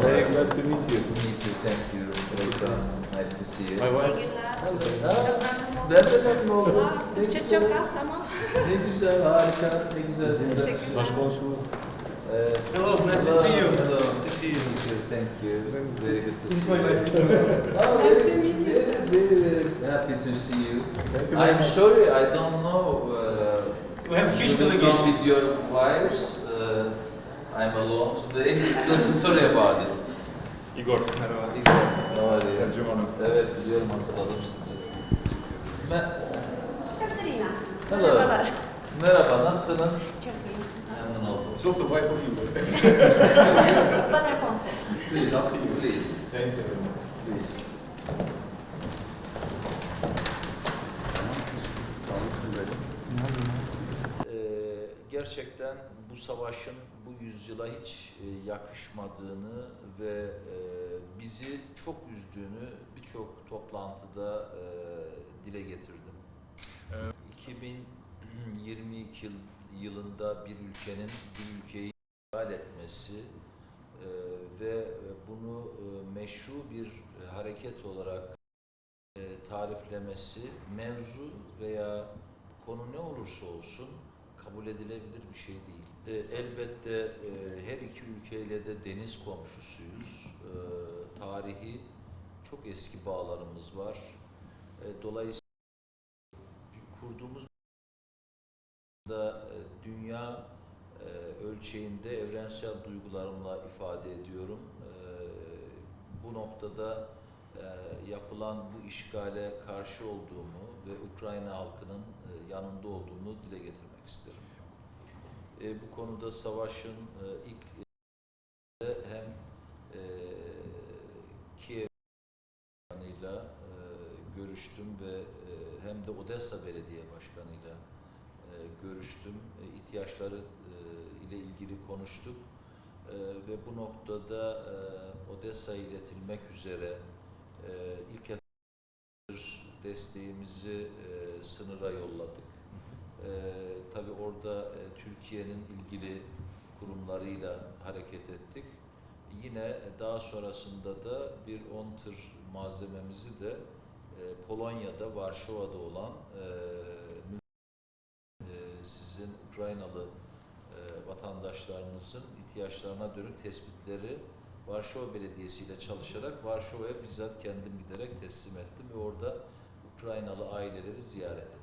Very glad to meet you. Meet you, thank you. Welcome. Nice to see you. My wife. Ha, Nereden memnun oldum? Ne Türkçe güzel, çok az ama. ne güzel, harika, ne güzel sizler. Teşekkürler. Başkonsul. Ee, Hello, nice to see you. Hello. Nice to see you. Thank you, thank you. Very good to This is see my you. wife. Oh, Nice very- to meet you, Very, very, very happy to see you. Thank you very I'm much. sorry, I don't know. Uh, We have huge delegation. with your wives. Uh, I'm alone today. sorry about it. Igor. Merhaba. You? Tercümanım. Evet, biliyorum hatırladım sizi. Me Katarina. Hello. Merhabalar. Merhaba, nasılsınız? Çok iyiyim. Memnun oldum. It's also wife of you. Bana konser. Please, please, Thank you very much. please. Ee, gerçekten bu savaşın bu yüzyıla hiç e, yakışmadığını ve e, bizi çok üzdüğünü birçok toplantıda e, dile getirdim. 2022 yıl- yılında bir ülkenin bir ülkeyi işgal etmesi ve bunu e, meşru bir hareket olarak tariflemesi mevzu veya konu ne olursa olsun kabul edilebilir bir şey değil. E, elbette e, her iki ülkeyle de deniz komşusuyuz. E, tarihi çok eski bağlarımız var. E, dolayısıyla kurduğumuz da e, dünya e, ölçeğinde evrensel duygularımla ifade ediyorum. E, bu noktada e, yapılan bu işgale karşı olduğumu ve Ukrayna halkının e, yanında olduğumu dile getirmek isterim. E, bu konuda savaşın e, ilk e, hem e, Kiev Başkanı'yla görüştüm ve hem de Odessa Belediye Başkanı'yla görüştüm. E, ihtiyaçları ile ilgili konuştuk. Ve bu noktada e, Odessa'ya iletilmek üzere e, ilk etapta desteğimizi e, sınıra yolladık. E, tabii orada e, Türkiye'nin ilgili kurumlarıyla hareket ettik. Yine daha sonrasında da bir 10 tır malzememizi de e, Polonya'da, Varşova'da olan e, e, sizin Ukraynalı e, vatandaşlarınızın ihtiyaçlarına dönük tespitleri Varşova Belediyesi ile çalışarak Varşova'ya bizzat kendim giderek teslim ettim ve orada Ukraynalı aileleri ziyaret ettim.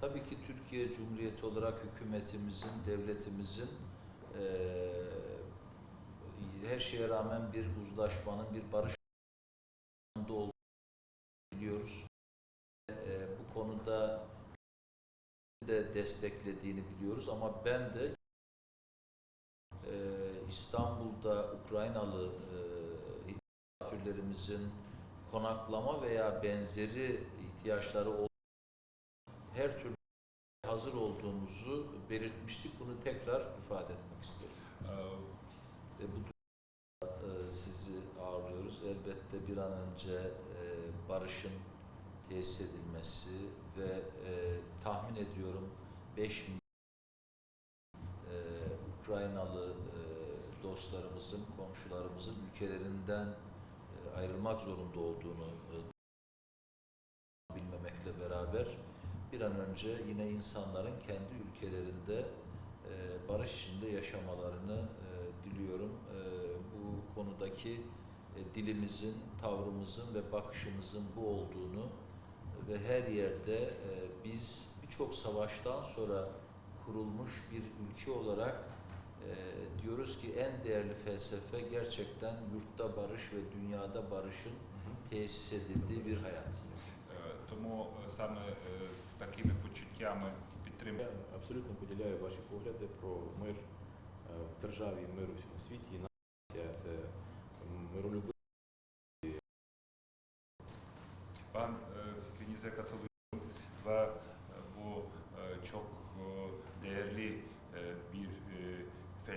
Tabii ki Türkiye Cumhuriyeti olarak hükümetimizin, devletimizin e, her şeye rağmen bir uzlaşmanın, bir barış olduğunu biliyoruz. E, bu konuda de desteklediğini biliyoruz ama ben de İstanbul'da Ukraynalı e, misafirlerimizin konaklama veya benzeri ihtiyaçları ol- her türlü hazır olduğumuzu belirtmiştik. Bunu tekrar ifade etmek isterim. E, bu durumda sizi ağırlıyoruz. Elbette bir an önce e, barışın tesis edilmesi ve e, tahmin ediyorum 5 milyon e, Ukraynalı e, dostlarımızın, komşularımızın ülkelerinden e, ayrılmak zorunda olduğunu e, bilmemekle beraber bir an önce yine insanların kendi ülkelerinde e, barış içinde yaşamalarını diliyorum. Bu konudaki dilimizin, tavrımızın ve bakışımızın bu olduğunu ve her yerde biz birçok savaştan sonra kurulmuş bir ülke olarak diyoruz ki en değerli felsefe gerçekten yurtta barış ve dünyada barışın tesis edildiği bir hayat. Е, Тому е, саме е, з такими почуттями підтримки Я абсолютно поділяю ваші погляди про мир в державі, мир у всьому світі. І нація це миролюбив. ben e, fikrinize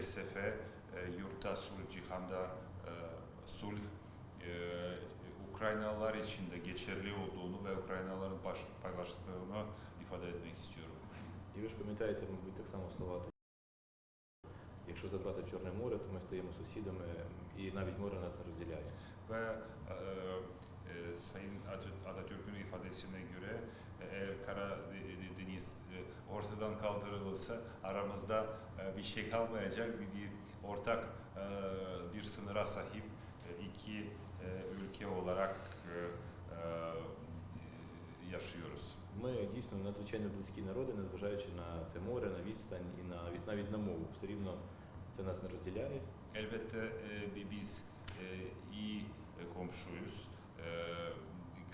felsefe e, yurtta sulh, cihanda e, sulh e, Ukraynalılar için de geçerli olduğunu ve Ukraynalıların baş, paylaştığını ifade etmek istiyorum. І І ви ж пам'ятаєте, мабуть, так само слова. Якщо забрати Чорне море, то ми стаємо сусідами і навіть море нас не розділяє. Ve e, e, Sayın Atö- Atatürk'ün ifadesine göre e, eğer Karadeniz e, ortadan kaldırılırsa aramızda e, bir şey kalmayacak, bir, bir ortak e, bir sınıra sahip e, iki e, ülke olarak e, e, yaşıyoruz. Ми дійсно надзвичайно близькі народи, незважаючи на це море, на відстань і навіть навіть на мову. Все рівно це нас не розділяє. Elbette e, bi- biz e, iyi e, komşuyuz. E,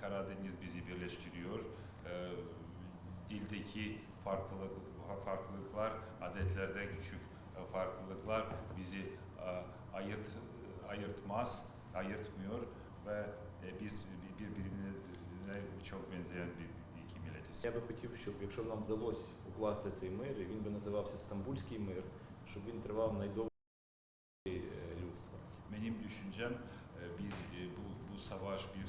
Karadeniz bizi birleştiriyor. E, dildeki farklılık farklılıklar, adetlerde küçük e, farklılıklar bizi e, ayırt ayırtmaz, ayırtmıyor ve e, biz bir- birbirine çok benzeyen bir iki milletiz. Я би хотів, щоб якщо нам вдалося укласти цей мир, і він би називався Стамбульський мир, щоб він тривав найдовше е, людства. Benim düşüncem e, bir e, bu bu savaş bir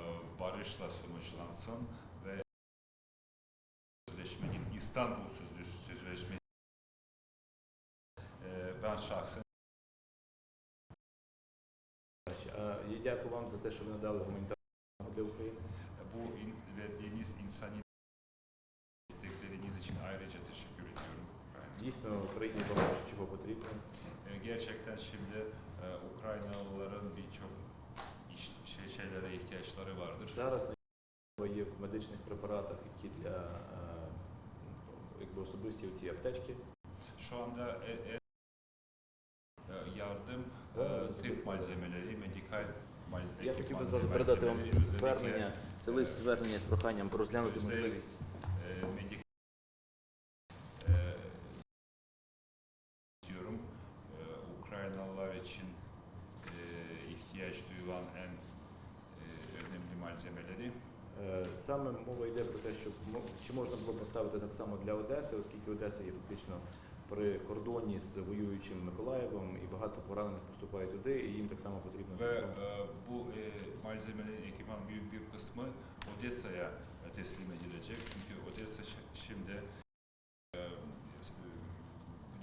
e, barışla sonuçlansın ve sözleşmenin İstanbul Sözleş- Sözleşmesi e, ben şahsen А Я дякую вам за те, що ви надали гуманітарну для України. bu in- verdiğiniz insani destekleriniz için ayrıca teşekkür ediyorum. Дійсно, Україні багато чого потрібно. E, Gerçekten şimdi e, Ukraynalıların birçok iş- şey, şeylere ihtiyaçları vardır. Зараз є в медичних препаратах, які для е, особисті ці аптечки. Şu anda e, e, e, yardım, e, Evet. tıp malzemeleri, medikal mal- Я ekip хотів би malzemeleri, зразу передати вам özellikle, звернення. Це лист звернення з проханням розглянути Özel- можливість e, medik e, diyorum e, Ukraynalılar için e, ihtiyaç duyulan en e, önemli malzemeleri Е, Саме мова йде про те, що чи можна було поставити так само для Одеси, оскільки Одеса є фактично при кордоні з воюючим Миколаєвом, і багато поранених поступає туди, і їм так само потрібно. bu malzemelerin ekipman büyük bir kısmı Odessa'ya teslim edilecek. Çünkü Odessa şi- şimdi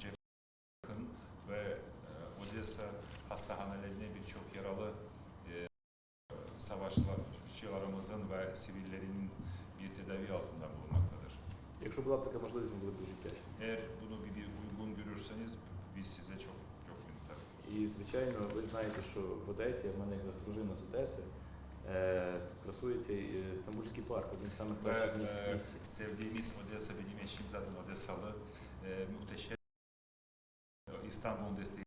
cephe yakın ve Odessa hastanelerine birçok yaralı e, savaşçılarımızın ve sivillerin bir tedavi altında bulunmaktadır. Якщо була така можливість, ми були б дуже вдячні. Eğer bunu bir, bir uygun görürseniz biz size çok çok minnettarız. І звичайно, ви знаєте, що в Одесі, в мене якраз дружина з Одеси, е, красується і, е, Стамбульський парк, один з самих Ve кращих місць в e, місті. sevdiğimiz Odessa, benim eşim zaten Odessalı, e, muhteşem e, İstanbul'un desteği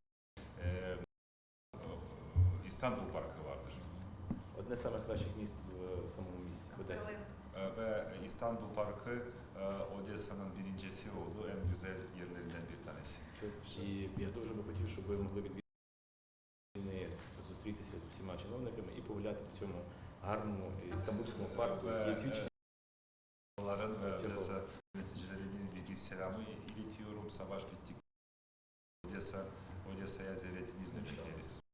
e, e, İstanbul Parkı vardır. Одне з самих кращих місць в самому місті в Одесі. E, ve İstanbul Parkı e, Odessa'nın birincisi oldu, en güzel yerlerinden bir tanesi. І я дуже би хотів, щоб ви могли відвідати зустрітися з усіма чиновниками і погуляти в цьому гарному і стамбульському парку, Ve який свідчить. onların ve Çok Odessa yöneticilerinin bir, bir selamı iletiyorum. Savaş bittik. Odessa, Odessa'ya ziyaretinizle bekleriz.